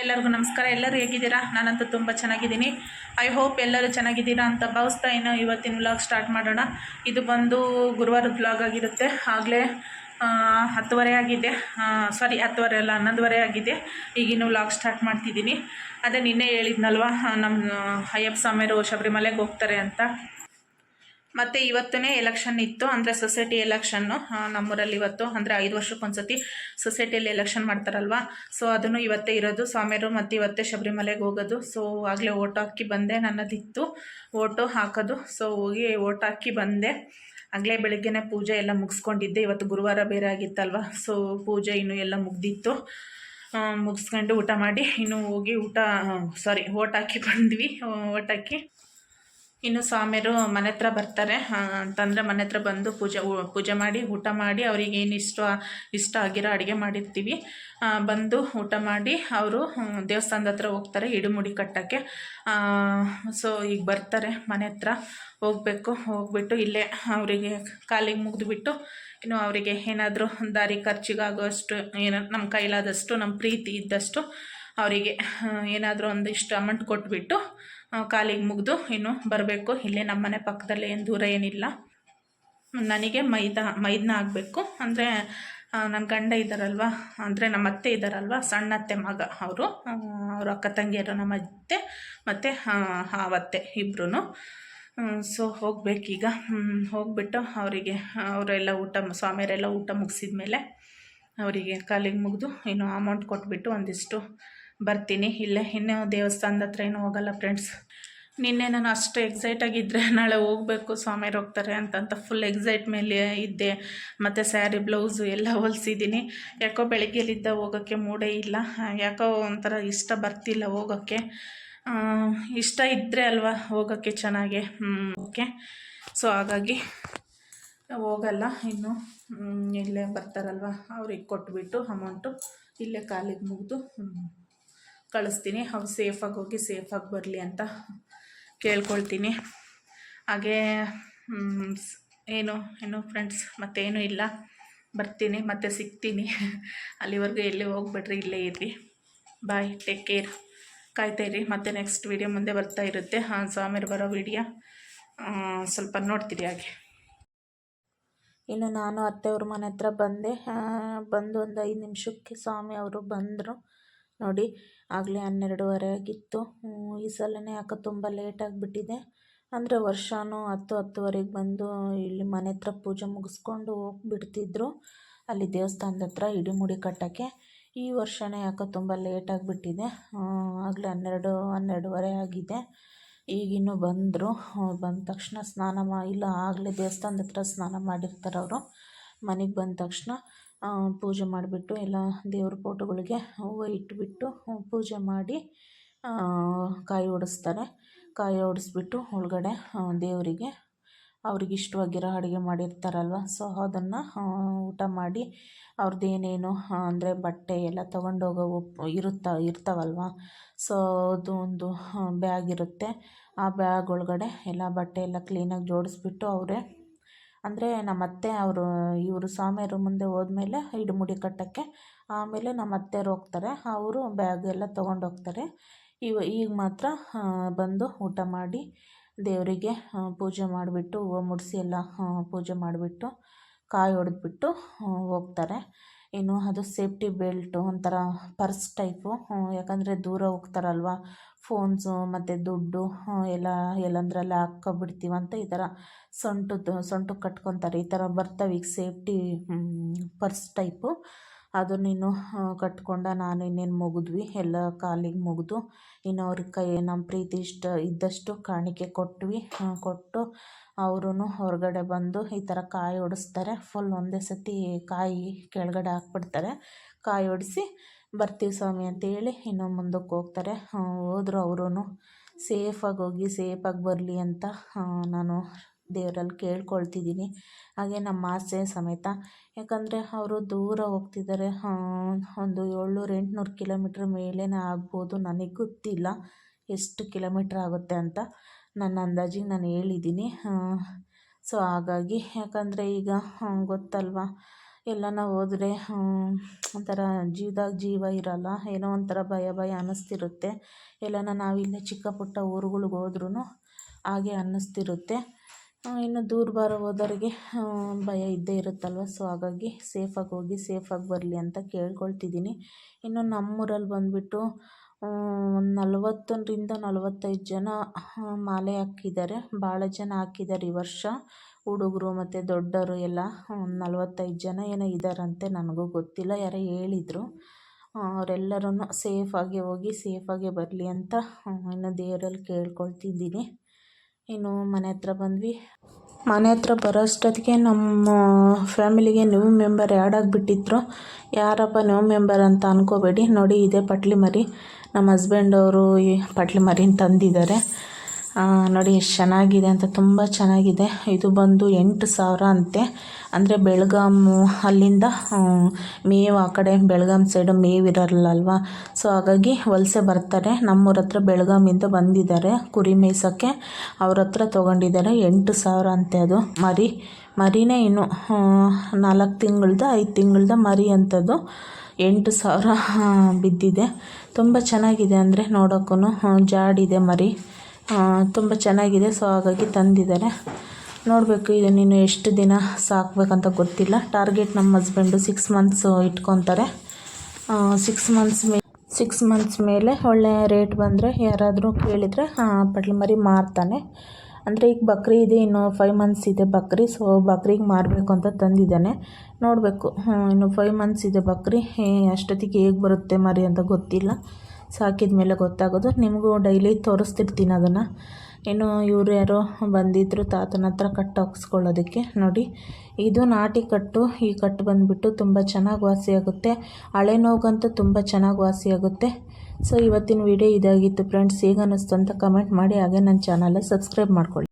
ಎಲ್ಲರಿಗೂ ನಮಸ್ಕಾರ. ಎಲ್ಲರೂ ಹೇಗಿದ್ದೀರಾ? ನಾನಂತೂ ತುಂಬ ಚೆನ್ನಾಗಿದ್ದೀನಿ. ಐ ಹೋಪ್ ಎಲ್ಲರೂ ಚೆನ್ನಾಗಿದ್ದೀರಾ ಅಂತ ಭಾವಿಸ್ತಾ ಇನ್ನು ಇವತ್ತಿನ ವ್ಲಾಗ್ ಸ್ಟಾರ್ಟ್ ಮಾಡೋಣ. ಇದು ಬಂದು ಗುರುವಾರದ ವ್ಲಾಗ್ ಆಗಿರುತ್ತೆ. ಆಗಲೇ ಹತ್ತುವರೆ ಆಗಿದೆ. ಸಾರಿ ಹತ್ತುವರೆ ಅಲ್ಲ, ಹನ್ನೊಂದುವರೆ ಆಗಿದೆ. ಈಗಿನ್ನು ವ್ಲಾಗ್ ಸ್ಟಾರ್ಟ್ ಮಾಡ್ತಿದ್ದೀನಿ. ಅದೇ ನಿನ್ನೆ ಹೇಳಿದ್ನಲ್ವ ನಮ್ಮ ಅಯ್ಯಪ್ಪ ಸ್ವಾಮಿಯರು ಶಬರಿಮಲೆಗೆ ಹೋಗ್ತಾರೆ ಅಂತ. ಮತ್ತು ಇವತ್ತೇ ಎಲೆಕ್ಷನ್ ಇತ್ತು, ಅಂದರೆ ಸೊಸೈಟಿ ಎಲೆಕ್ಷನ್ನು ನಮ್ಮೂರಲ್ಲಿ ಇವತ್ತು, ಅಂದರೆ ಐದು ವರ್ಷಕ್ಕೊಂದ್ಸತಿ ಸೊಸೈಟಿಯಲ್ಲಿ ಎಲೆಕ್ಷನ್ ಮಾಡ್ತಾರಲ್ವಾ? ಸೊ ಅದನ್ನು ಇವತ್ತೇ ಇರೋದು. ಸ್ವಾಮಿಯರು ಮತ್ತು ಇವತ್ತೇ ಶಬರಿಮಲೆಗೆ ಹೋಗೋದು. ಸೊ ಆಗಲೇ ಓಟ್ ಹಾಕಿ ಬಂದೆ, ನನ್ನದಿತ್ತು. ಓಟು ಹಾಕೋದು. ಸೊ ಹೋಗಿ ಓಟ್ ಹಾಕಿ ಬಂದೆ. ಆಗಲೇ ಬೆಳಗ್ಗೆನೇ ಪೂಜೆ ಎಲ್ಲ ಮುಗಿಸ್ಕೊಂಡಿದ್ದೆ. ಇವತ್ತು ಗುರುವಾರ ಬೇರೆ ಆಗಿತ್ತಲ್ವ? ಸೊ ಪೂಜೆ ಇನ್ನೂ ಎಲ್ಲ ಮುಗ್ದಿತ್ತು. ಮುಗಿಸ್ಕೊಂಡು ಊಟ ಮಾಡಿ, ಇನ್ನು ಹೋಗಿ ಊಟ ಸಾರಿ ಓಟ್ ಹಾಕಿ ಬಂದ್ವಿ. ಓಟ್ ಹಾಕಿ. ಇನ್ನು ಸ್ವಾಮಿಯರು ಮನೆ ಹತ್ರ ಬರ್ತಾರೆ. ಅಂತಂದರೆ ಮನೆ ಹತ್ರ ಬಂದು ಪೂಜೆ ಪೂಜೆ ಮಾಡಿ, ಊಟ ಮಾಡಿ, ಅವ್ರಿಗೆ ಏನು ಇಷ್ಟ ಇಷ್ಟ ಆಗಿರೋ ಅಡುಗೆ ಮಾಡಿರ್ತೀವಿ. ಬಂದು ಊಟ ಮಾಡಿ ಅವರು ದೇವಸ್ಥಾನದ ಹತ್ರ ಹೋಗ್ತಾರೆ ಇಡುಮುಡಿ ಕಟ್ಟೋಕ್ಕೆ. ಸೊ ಈಗ ಬರ್ತಾರೆ ಮನೆ ಹತ್ರ. ಹೋಗಬೇಕು, ಹೋಗ್ಬಿಟ್ಟು ಇಲ್ಲೇ ಅವರಿಗೆ ಕಾಲಿಗೆ ಮುಗಿದ್ಬಿಟ್ಟು ಇನ್ನು ಅವರಿಗೆ ಏನಾದರೂ ದಾರಿ ಖರ್ಚಿಗಾಗೋಷ್ಟು, ಏನೋ, ನಮ್ಮ ಕೈಲಾದಷ್ಟು, ನಮ್ಮ ಪ್ರೀತಿ ಇದ್ದಷ್ಟು ಅವರಿಗೆ ಏನಾದರೂ ಒಂದಿಷ್ಟು ಅಮೌಂಟ್ ಕೊಟ್ಬಿಟ್ಟು ಕಾಲಿಗೆ ಮುಗಿದು ಇನ್ನು ಬರಬೇಕು. ಇಲ್ಲೇ ನಮ್ಮನೆ ಪಕ್ಕದಲ್ಲಿ ಏನು ದೂರ ಏನಿಲ್ಲ. ನನಗೆ ಮೈದ, ಮೈದನ ಆಗಬೇಕು ಅಂದರೆ ನನ್ನ ಗಂಡ ಇದ್ದಾರಲ್ವ ಅಂದರೆ ನಮ್ಮ ಅತ್ತೆ ಇದ್ದಾರಲ್ವ ಸಣ್ಣ ಅತ್ತೆ ಮಗ ಅವರು. ಅವ್ರ ಅಕ್ಕ ತಂಗಿಯರು ನಮ್ಮ ಅತ್ತೆ ಮತ್ತು ಆವತ್ತೆ ಇಬ್ಬರೂ ಸೊ ಹೋಗಬೇಕೀಗ ಹೋಗ್ಬಿಟ್ಟು ಅವರಿಗೆ, ಅವರೆಲ್ಲ ಊಟ, ಸ್ವಾಮಿಯರೆಲ್ಲ ಊಟ ಮುಗಿಸಿದ ಮೇಲೆ ಅವರಿಗೆ ಕಾಲಿಗೆ ಮುಗಿದು ಇನ್ನು ಅಮೌಂಟ್ ಕೊಟ್ಬಿಟ್ಟು ಒಂದಿಷ್ಟು ಬರ್ತೀನಿ. ಇಲ್ಲೇ ಇನ್ನೂ ದೇವಸ್ಥಾನದ ಹತ್ರ ಏನೂ ಹೋಗಲ್ಲ ಫ್ರೆಂಡ್ಸ್ ನಿನ್ನೆ ನಾನು ಅಷ್ಟು ಎಕ್ಸೈಟಾಗಿದ್ದರೆ ನಾಳೆ ಹೋಗಬೇಕು ಸ್ವಾಮಿಯರು ಹೋಗ್ತಾರೆ ಅಂತಂತ ಫುಲ್ ಎಕ್ಸೈಟ್ ಮೇಲೆ ಇದ್ದೆ. ಮತ್ತು ಸ್ಯಾರಿ ಬ್ಲೌಸು ಎಲ್ಲ ಹೊಲಿಸಿದ್ದೀನಿ. ಯಾಕೋ ಬೆಳಗ್ಗೆಲಿದ್ದ ಹೋಗೋಕ್ಕೆ ಮೂಡೇ ಇಲ್ಲ. ಯಾಕೋ ಒಂಥರ ಇಷ್ಟ ಬರ್ತಿಲ್ಲ ಹೋಗೋಕ್ಕೆ ಇಷ್ಟ ಇದ್ದರೆ ಅಲ್ವಾ ಹೋಗೋಕ್ಕೆ ಚೆನ್ನಾಗೆ. ಓಕೆ ಸೊ ಹಾಗಾಗಿ ಹೋಗಲ್ಲ ಇನ್ನು. ಇಲ್ಲೇ ಬರ್ತಾರಲ್ವ? ಅವ್ರಿಗೆ ಕೊಟ್ಬಿಟ್ಟು ಅಮೌಂಟು ಇಲ್ಲೇ ಕಾಲಿಗೆ ಮುಗಿದು. ಕಳಿಸ್ತೀನಿ. ಅವ್ರು ಸೇಫಾಗಿ ಹೋಗಿ ಸೇಫಾಗಿ ಬರಲಿ ಅಂತ ಕೇಳ್ಕೊಳ್ತೀನಿ. ಹಾಗೇ ಏನು ಏನು ಫ್ರೆಂಡ್ಸ್ ಮತ್ತೇನು ಇಲ್ಲ. ಬರ್ತೀನಿ, ಮತ್ತೆ ಸಿಗ್ತೀನಿ. ಅಲ್ಲಿವರೆಗೂ ಎಲ್ಲೇ ಹೋಗ್ಬಿಡ್ರಿ, ಇಲ್ಲೇ ಇರ್ರಿ. ಬಾಯ್ ಟೇಕ್ ಕೇರ್ ಕಾಯ್ತಾಯಿರಿ ಮತ್ತೆ ನೆಕ್ಸ್ಟ್ ವೀಡಿಯೋ ಮುಂದೆ ಬರ್ತಾ ಇರುತ್ತೆ. ಹಾಂ ಸ್ವಾಮಿರು ಬರೋ ವೀಡಿಯೋ ಸ್ವಲ್ಪ ನೋಡ್ತೀರಿ ಹಾಗೆ. ಇನ್ನು ನಾನು ಅತ್ತೆಯವ್ರ ಮನೆ ಹತ್ರ ಬಂದೆ. ಬಂದು ಒಂದು ಐದು ನಿಮಿಷಕ್ಕೆ ಸ್ವಾಮಿ ಅವರು ಬಂದರು. ನೋಡಿ, ಆಗಲೇ ಹನ್ನೆರಡುವರೆ ಆಗಿತ್ತು ಈ ಸಲನೇ ಯಾಕೋ ತುಂಬ ಲೇಟಾಗಿಬಿಟ್ಟಿದೆ ಅಂದರೆ ವರ್ಷವೂ ಹತ್ತು, ಹತ್ತುವರೆಗೆ ಬಂದು ಇಲ್ಲಿ ಮನೆ ಹತ್ರ ಪೂಜೆ ಮುಗಿಸ್ಕೊಂಡು ಹೋಗ್ಬಿಡ್ತಿದ್ರು. ಅಲ್ಲಿ ದೇವಸ್ಥಾನದ ಹತ್ರ ಇಡಿಮುಡಿ ಕಟ್ಟೋಕ್ಕೆ. ಈ ವರ್ಷವೇ ಯಾಕೋ ತುಂಬ ಲೇಟಾಗಿಬಿಟ್ಟಿದೆ ಆಗಲೇ ಹನ್ನೆರಡು, ಹನ್ನೆರಡುವರೆ ಆಗಿದೆ. ಈಗಿನ್ನೂ ಬಂದರು. ಬಂದ ತಕ್ಷಣ ಸ್ನಾನ ಮಾ ಇಲ್ಲ, ಆಗಲೇ ದೇವಸ್ಥಾನದ ಹತ್ರ ಸ್ನಾನ ಮಾಡಿರ್ತಾರೆ ಅವರು ಮನೆಗೆ ಬಂದ ತಕ್ಷಣ ಪೂಜೆ ಮಾಡಿಬಿಟ್ಟು ಎಲ್ಲ ದೇವ್ರ ಫೋಟೋಗಳಿಗೆ ಹೂವು ಇಟ್ಬಿಟ್ಟು ಪೂಜೆ ಮಾಡಿ ಕಾಯಿ ಹೊಡೆಸ್ತಾರೆ ಕಾಯಿ ಹೊಡೆಸ್ಬಿಟ್ಟು ಒಳಗಡೆ ದೇವರಿಗೆ ಅವ್ರಿಗೆ ಇಷ್ಟವಾಗಿರೋ ಅಡುಗೆ ಮಾಡಿರ್ತಾರಲ್ವ. ಸೊ ಅದನ್ನು ಊಟ ಮಾಡಿ ಅವ್ರದ್ದು ಏನೇನು ಅಂದರೆ ಬಟ್ಟೆ ಎಲ್ಲ ತೊಗೊಂಡೋಗೋ ಇರುತ್ತ, ಇರ್ತಾವಲ್ವ. ಸೊ ಅದು ಒಂದು ಬ್ಯಾಗ್ ಇರುತ್ತೆ. ಆ ಬ್ಯಾಗ್ ಒಳಗಡೆ ಎಲ್ಲ ಬಟ್ಟೆ ಎಲ್ಲ ಕ್ಲೀನಾಗಿ ಜೋಡಿಸ್ಬಿಟ್ಟು ಅವರೇ ಅಂದರೆ ನಮ್ಮ ಅತ್ತೆ ಅವರು, ಇವರು ಸ್ವಾಮಿಯವರು ಮುಂದೆ ಹೋದ್ಮೇಲೆ ಇಡುಮುಡಿ ಕಟ್ಟೋಕ್ಕೆ ಆಮೇಲೆ ನಮ್ಮ ಅತ್ತೆಯವ್ರು ಹೋಗ್ತಾರೆ. ಅವರು ಬ್ಯಾಗ್ ಎಲ್ಲ ತೊಗೊಂಡು ಹೋಗ್ತಾರೆ. ಇವ, ಈಗ ಮಾತ್ರ ಬಂದು ಊಟ ಮಾಡಿ ದೇವರಿಗೆ ಪೂಜೆ ಮಾಡಿಬಿಟ್ಟು ಹೂವು ಮುಡಿಸಿ ಎಲ್ಲ ಪೂಜೆ ಮಾಡಿಬಿಟ್ಟು ಕಾಯಿ ಹೊಡೆದ್ಬಿಟ್ಟು ಹೋಗ್ತಾರೆ. ಇನ್ನು ಅದು ಸೇಫ್ಟಿ ಬೆಲ್ಟು ಒಂಥರ ಪರ್ಸ್ ಟೈಪು ಯಾಕಂದರೆ ದೂರ ಹೋಗ್ತಾರಲ್ವ, ಫೋನ್ಸು ಮತ್ತು ದುಡ್ಡು ಎಲ್ಲ ಎಲ್ಲಂದ್ರಲ್ಲಿ ಹಾಕ್ಕೊಬಿಡ್ತೀವಂತ ಈ ಥರ ಸೊಂಟದ್ದು, ಸೊಂಟಕ್ಕೆ ಕಟ್ಕೊತಾರೆ. ಈ ಥರ ಬರ್ತವೆ ಈಗ ಸೇಫ್ಟಿ ಪರ್ಸ್ ಟೈಪು. ಅದನ್ನ ನೀನು ಕಟ್ಕೊಂಡ ನಾನು ಇನ್ನೇನು ಮುಗಿದ್ವಿ. ಎಲ್ಲ ಕಾಲಿಗೆ ಮುಗಿದು ಇನ್ನು ಅವ್ರ ಕೈ ನಮ್ಮ ಪ್ರೀತಿ ಇಷ್ಟ ಇದ್ದಷ್ಟು ಕಾಣಿಕೆ ಕೊಟ್ವಿ. ಕೊಟ್ಟು ಅವರು ಹೊರಗಡೆ ಬಂದು ಈ ಥರ ಕಾಯಿ ಒಡಿಸ್ತಾರೆ. ಫುಲ್ ಒಂದೇ ಸತಿ ಕಾಯಿ ಕೆಳಗಡೆ ಹಾಕ್ಬಿಡ್ತಾರೆ. ಕಾಯಿ ಒಡಿಸಿ ಬರ್ತೀವಿ ಸ್ವಾಮಿ ಅಂತೇಳಿ ಇನ್ನು ಮುಂದಕ್ಕೆ ಹೋಗ್ತಾರೆ. ಹೋದ್ರು ಅವರೂ ಸೇಫಾಗಿ ಹೋಗಿ, ಸೇಫಾಗಿ ಬರಲಿ ಅಂತ ನಾನು ದೇವರಲ್ಲಿ ಕೇಳ್ಕೊಳ್ತಿದ್ದೀನಿ. ಹಾಗೆ ನಮ್ಮ ಆಸೆ ಸಮೇತ. ಯಾಕಂದರೆ ಅವರು ದೂರ ಹೋಗ್ತಿದ್ದಾರೆ. ಒಂದು ಏಳ್ನೂರು ಎಂಟುನೂರು ಕಿಲೋಮೀಟ್ರ್ ಮೇಲೇ ಆಗ್ಬೋದು. ನನಗೆ ಗೊತ್ತಿಲ್ಲ ಎಷ್ಟು ಕಿಲೋಮೀಟ್ರ್ ಆಗುತ್ತೆ ಅಂತ. ನನ್ನ ಅಂದಾಜಿಗೆ ನಾನು ಹೇಳಿದ್ದೀನಿ. ಸೊ ಹಾಗಾಗಿ ಯಾಕಂದರೆ ಈಗ ಗೊತ್ತಲ್ವ? ಎಲ್ಲನ ಹೋದರೆ ಒಂಥರ ಜೀವದಾಗ ಜೀವ ಇರಲ್ಲ. ಏನೋ ಒಂಥರ ಭಯ ಭಯ ಅನ್ನಿಸ್ತಿರುತ್ತೆ. ಎಲ್ಲನ ನಾವಿಲ್ಲೇ ಚಿಕ್ಕ ಪುಟ್ಟ ಊರುಗಳಿಗೆ ಹೋದ್ರೂ ಹಾಗೆ ಅನ್ನಿಸ್ತಿರುತ್ತೆ. ಇನ್ನು ದೂರ ಬಾರ ಹೋದವ್ರಿಗೆ ಭಯ ಇದ್ದೇ ಇರುತ್ತಲ್ವ? ಸೊ ಹಾಗಾಗಿ ಸೇಫಾಗಿ ಹೋಗಿ ಸೇಫಾಗಿ ಬರಲಿ ಅಂತ ಕೇಳ್ಕೊಳ್ತಿದ್ದೀನಿ. ಇನ್ನು ನಮ್ಮೂರಲ್ಲಿ ಬಂದುಬಿಟ್ಟು ಒಂದು ನಲವತ್ತರಿಂದ ನಲವತ್ತೈದು ಜನ ಮಾಲೆ ಹಾಕಿದ್ದಾರೆ. ಭಾಳ ಜನ ಹಾಕಿದ್ದಾರೆ ಈ ವರ್ಷ. ಹುಡುಗರು ಮತ್ತು ದೊಡ್ಡವರು ಎಲ್ಲ ಒಂದು ನಲವತ್ತೈದು ಜನ ಏನೋ ಇದ್ದಾರಂತೆ ನನಗೂ ಗೊತ್ತಿಲ್ಲ. ಯಾರೋ ಹೇಳಿದರು. ಅವರೆಲ್ಲರೂ ಸೇಫಾಗಿ ಹೋಗಿ ಸೇಫಾಗೆ ಬರಲಿ ಅಂತ ಇನ್ನು ದೇವರಲ್ಲಿ ಕೇಳ್ಕೊಳ್ತಿದ್ದೀನಿ. ಇನ್ನು ಮನೆ ಹತ್ರ ಬಂದ್ವಿ. ಮನೆ ಹತ್ರ ಬರೋ ಅಷ್ಟೊತ್ತಿಗೆ ನಮ್ಮ ಫ್ಯಾಮಿಲಿಗೆ ನ್ಯೂ ಮೆಂಬರ್ ಆ್ಯಡ್ ಆಗಿಬಿಟ್ಟಿದ್ರು. ಯಾರಪ್ಪ ನ್ಯೂ ಮೆಂಬರ್ ಅಂತ ಅನ್ಕೋಬೇಡಿ. ನೋಡಿ, ಇದೇ ಪಟ್ಲಿ ಮರಿ ನಮ್ಮ ಹಸ್ಬೆಂಡ್ ಅವರು ಈ ಪಟ್ಲಿ ಮರಿನ ತಂದಿದ್ದಾರೆ. ನೋಡಿ, ಎಷ್ಟು ಚೆನ್ನಾಗಿದೆ ಅಂತ ತುಂಬ ಚೆನ್ನಾಗಿದೆ. ಇದು ಬಂದು ಎಂಟು ಸಾವಿರ ಅಂತೆ. ಅಂದರೆ ಬೆಳಗಾಂ ಅಲ್ಲಿಂದ ಮೇವು ಆ ಕಡೆ, ಬೆಳಗಾಂ ಸೈಡು ಮೇವು ಇರಲ್ಲಲ್ವ? ಸೊ ಹಾಗಾಗಿ ವಲಸೆ ಬರ್ತಾರೆ. ನಮ್ಮೂರ ಹತ್ರ ಬೆಳಗಾಮಿಂದ ಬಂದಿದ್ದಾರೆ. ಕುರಿ ಮೇಯ್ಸೋಕ್ಕೆ ಅವ್ರ ಹತ್ರ ತೊಗೊಂಡಿದ್ದಾರೆ. ಎಂಟು ಸಾವಿರ ಅಂತೆ ಅದು ಮರಿ. ಮರಿನೇ ಇನ್ನು ನಾಲ್ಕು ತಿಂಗಳ್ದ, ಐದು ತಿಂಗಳ್ದ ಮರಿ ಅಂಥದ್ದು. ಎಂಟು ಸಾವಿರ ಬಿದ್ದಿದೆ. ತುಂಬ ಚೆನ್ನಾಗಿದೆ ಅಂದರೆ ನೋಡೋಕ್ಕೂ ಜಾಡಿದೆ ಮರಿ. ತುಂಬ ಚೆನ್ನಾಗಿದೆ ಸೊ ಹಾಗಾಗಿ ತಂದಿದ್ದಾರೆ ನೋಡಬೇಕು ಇದನ್ನು ಎಷ್ಟು ದಿನ ಸಾಕಬೇಕಂತ ಗೊತ್ತಿಲ್ಲ. ಟಾರ್ಗೆಟ್ ನಮ್ಮ ಹಸ್ಬೆಂಡು ಸಿಕ್ಸ್ ಮಂತ್ಸು ಇಟ್ಕೊತಾರೆ. ಸಿಕ್ಸ್ ಮಂತ್ಸ್ ಮೇ ಸಿಕ್ಸ್ ಮಂತ್ಸ್ ಮೇಲೆ ಒಳ್ಳೆಯ ರೇಟ್ ಬಂದರೆ ಯಾರಾದರೂ ಕೇಳಿದರೆ ಪಟ್ಲ ಮರಿ ಮಾರ್ತಾನೆ. ಅಂದರೆ ಈಗ ಬಕ್ರಿ ಇದೆ, ಇನ್ನು ಫೈವ್ ಮಂತ್ಸ್ ಇದೆ ಬಕ್ರಿ ಸೊ ಬಕ್ರಿಗೆ ಮಾರಬೇಕು ಅಂತ ತಂದಿದ್ದಾನೆ. ನೋಡಬೇಕು ಇನ್ನು ಫೈವ್ ಮಂತ್ಸ್ ಇದೆ ಬಕ್ರಿ ಅಷ್ಟೊತ್ತಿಗೆ ಹೇಗೆ ಬರುತ್ತೆ ಮರಿ ಅಂತ ಗೊತ್ತಿಲ್ಲ. ಸಾಕಿದ ಮೇಲೆ ಗೊತ್ತಾಗೋದು. ನಿಮಗೂ ಡೈಲಿ ತೋರಿಸ್ತಿರ್ತೀನಿ ಅದನ್ನು. ಇನ್ನು ಇವ್ರು ಯಾರೋ ಬಂದಿದ್ದರು ತಾತನ ಹತ್ರ ಕಟ್ಟು ಹಾಕ್ಸ್ಕೊಳ್ಳೋದಕ್ಕೆ. ನೋಡಿ, ಇದು ನಾಟಿ ಕಟ್ಟು. ಈ ಕಟ್ಟು ಬಂದುಬಿಟ್ಟು ತುಂಬ ಚೆನ್ನಾಗಿ ವಾಸಿಯಾಗುತ್ತೆ ಹಳೆ ನೋವುಗಂತೂ ತುಂಬ ಚೆನ್ನಾಗಿ ವಾಸಿಯಾಗುತ್ತೆ ಸೊ ಇವತ್ತಿನ ವಿಡಿಯೋ ಇದಾಗಿತ್ತು ಫ್ರೆಂಡ್ಸ್ ಹೇಗೆ ಅನ್ನಿಸ್ತು ಅಂತ ಕಮೆಂಟ್ ಮಾಡಿ. ಹಾಗೆ ನನ್ನ ಚಾನಲ್ಲ ಸಬ್ಸ್ಕ್ರೈಬ್ ಮಾಡ್ಕೊಳ್ಳಿ.